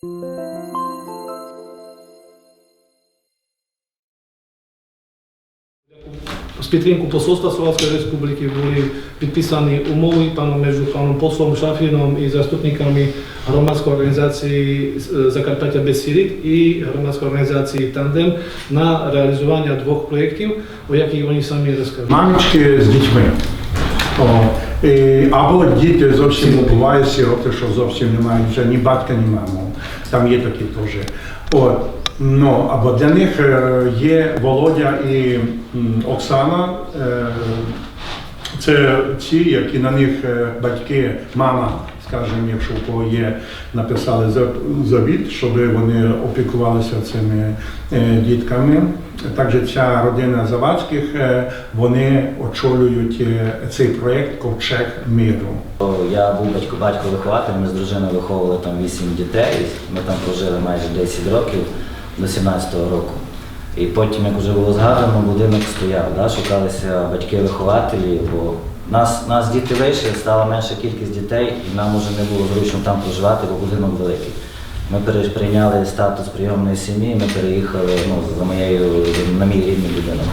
S Pitvinku posolstva Slovenskej republiky boli podpísané umluvy medzi pánom poslom Šafinom i zastupníkami hromadskej organizácii e, Zakarpatia bez sílit i hromadskej organizácii Tandem na realizovanie dvoch projektov, o jakých oni sami rozkazujú. Mamičky s deťmi. І, або діти зовсім бувають сироти, що зовсім не мають вже ні батька, ні маму. Там є такі теж. От. Ну, або для них е, є Володя і Оксана. е, Це ті, які на них е, батьки, мама, скажімо, якщо у кого є, написали завіт, щоб вони опікувалися цими е, дітками. Також ця родина Завадських, е, вони очолюють е, цей проєкт Ковчег миру. Я був батько батько вихователь, ми з дружиною виховували там 8 дітей. Ми там прожили майже 10 років до 17-го року. І потім, як вже було згадано, будинок стояв, да, шукалися батьки-вихователі, бо нас, нас діти вийшли, стала менша кількість дітей, і нам вже не було зручно там проживати, бо будинок великий. Ми прийняли статус прийомної сім'ї, ми переїхали ну, за моєю, на мій рідний будинок.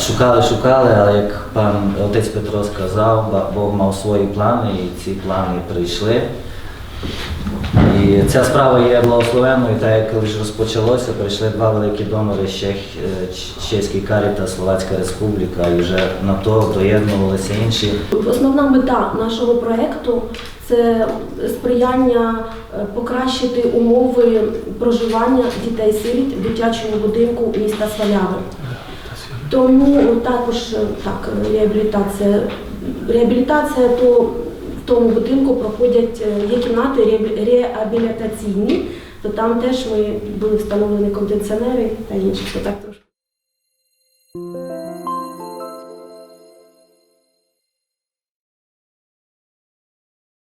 Шукали, шукали, але як пан отець Петро сказав, Бог мав свої плани, і ці плани прийшли. І ця справа є благословенною, так як лише розпочалося, прийшли два великі донори Чех, е, Чеський Каріта, Словацька Республіка, і вже на то доєднувалися інші. Основна мета нашого проєкту це сприяння е, покращити умови проживання дітей-сиріт в дитячому будинку міста Сваляви. Тому також е, так, реабілітація. Реабілітація то тому будинку проходять е, є кімнати реабілітаційні, то там теж ми були встановлені кондиціонери та інші, то так трошки.